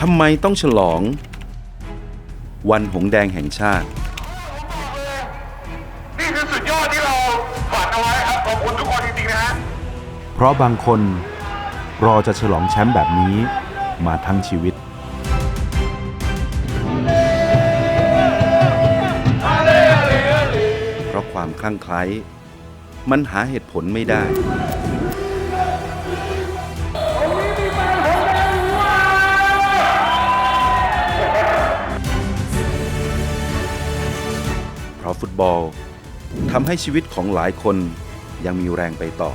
ทำไมต้องฉลอง วันหงส์แดงแห่งชาติ นี่คือสุดยอดที่เราฝันเอาไว้ครับขอบคุณทุกคนจริงๆนะฮะ เพราะบางคนรอจะฉลองแชมป์แบบนี้มาทั้งชีวิต เพราะความคลั่งไคล้มันหาเหตุผลไม่ได้ ราะฟุตบอลทำให้ชีวิตของหลายคนยังมีแรงไปต่อ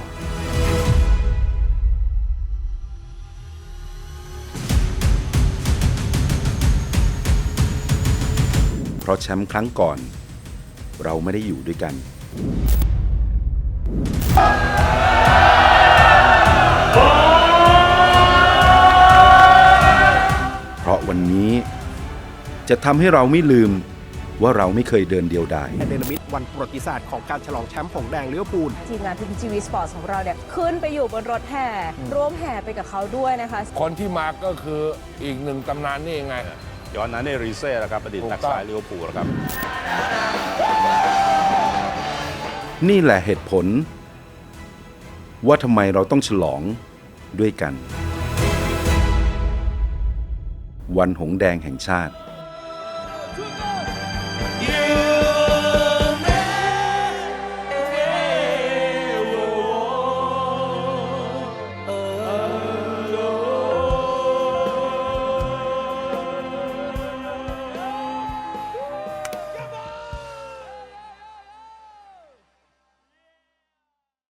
เพราะแชมป์ครั้งก่อน เราไม่ได้อยู่ด้วยกัน เพราะวันนี้จะทำให้เราไม่ลืม ว่าเราไม่เคยเดินเดียวดายเนรมิตวันประวัติศาสตร์ของการฉลองแชมป์ผงแดงลิเวอร์พูลทีมงานทีมจีวีสปอร์ตของเราเนี่ยขึ้นไปอยู่บนรถแห่ร่วมแห่ไปกับเขาด้วยนะคะ คนที่มาก็คืออีกหนึ่งตำนานนี่ไงย้อนนั้นในรีเซ่นะครับอดีตนักถูกต้องสายลิเวอร์พูลนะครับ นี่แหละเหตุผล ว่าทำไมเราต้องฉลองด้วยกัน วันหงส์แดงแห่งชาติ Football! you.